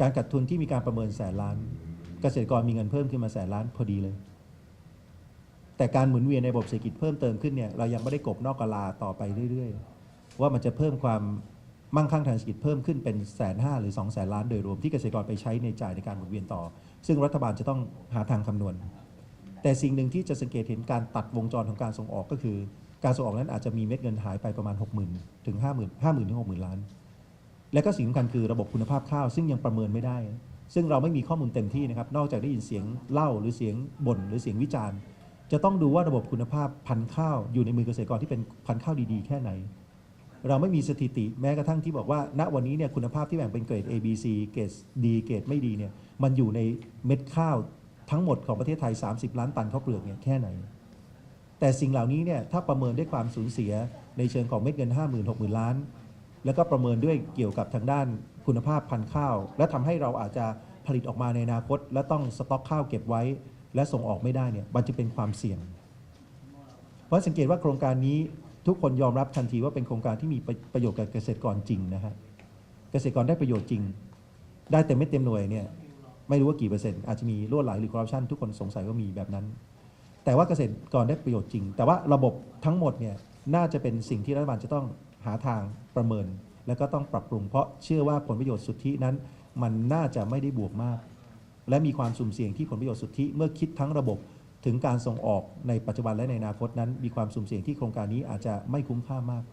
การขาดทุนที่มีการประเมินแสนล้าน เกษตรกรมีเงินเพิ่มขึ้นมาแสนล้านพอดีเลย แต่การหมุนเวียนในระบบเศรษฐกิจเพิ่มเติมขึ้นเนี่ยเรายังไม่ได้กบนอกกะลาต่อไปเรื่อย ๆ ว่ามันจะเพิ่มความมั่งคั่งทางเศรษฐกิจเพิ่มขึ้นเป็นแสนห้าหรือ2องแสนล้านโดยรวมที่เกษตรกรไปใช้ในจ่ายในการหมุนเวียนต่อ ซึ่งรัฐบาลจะต้องหาทางคำนวณ แต่สิ่งหนึ่งที่จะสังเกตเห็นการตัดวงจรของการส่งออกก็คือ การส่งออกนั้นอาจจะมีเม็ดเงินหายไปประมาณ 6 0,000 ถึง 50,000 50,000ถึง60,000 ล้าน และก็สิ่งสำคัญคือระบบคุณภาพข้าวซึ่งยังประเมินไม่ได้ ซึ่งเราไม่มีข้อมูลเต็มที่นะครับ นอกจากได้ยินเสียงเล่าหรือเสียงบ่นหรือเสียงวิจารณ์ จะต้องดูว่าระบบคุณภาพพันธุ์ข้าวอยู่ในมือเกษตรกรที่เป็นพันธุ์ข้าวดีๆ แค่ไหน เราไม่มีสถิติแม้กระทั่งที่บอกว่า ณวันนี้เนี่ยคุณภาพที่แบ่งเป็นเกรด A B C เกรด D เกรดไม่ดีเนี่ยมันอยู่ในเม็ดข้าวทั้งหมดของประเทศไทย 30 ล้านตันข้าวเปลือกเนี่ยแค่ไหน แต่สิ่งเหล่านี้เนี่ยถ้าประเมินด้วยความสูญเสียในเชิงของเม็ดเงิน 5 0 0 0 0 6 0,000 ล้าน แล้วก็ประเมินด้วยเกี่ยวกับทางด้านคุณภาพพันธุ์ข้าว และทำให้เราอาจจะผลิตออกมาในอนาคต และต้องสต็อกข้าวเก็บไว้ และส่งออกไม่ได้เนี่ยมันจะเป็นความเสี่ยง เพราะสังเกตว่าโครงการนี้ทุกคนยอมรับทันทีว่าเป็นโครงการที่มีประประโยชน์กับเกษตรกรจริงนะฮะเกษตรกรได้ประโยชน์จริง ได้เต็มเม็ดเต็มหน่วยเนี่ยไม่รู้ว่ากี่เปอร์เซ็นต์อาจจะมีรั่วไหลหรือคอร์รัปชันทุกคนสงสัยว่ามีแบบนั้น แต่ว่าเกษตรกรได้ประโยชน์จริง แต่ว่าระบบทั้งหมดเนี่ยน่าจะเป็นสิ่งที่รัฐบาลจะต้อง หาทางประเมิน แล้วก็ต้องปรับปรุง เพราะเชื่อว่าผลประโยชน์สุทธินั้น มันน่าจะไม่ได้บวกมาก และมีความสุ่มเสี่ยงที่ผลประโยชน์สุทธิเมื่อคิดทั้งระบบถึงการส่งออกในปัจจุบันและในอนาคตนั้น มีความสุ่มเสี่ยงที่โครงการนี้อาจจะไม่คุ้มค่ามาก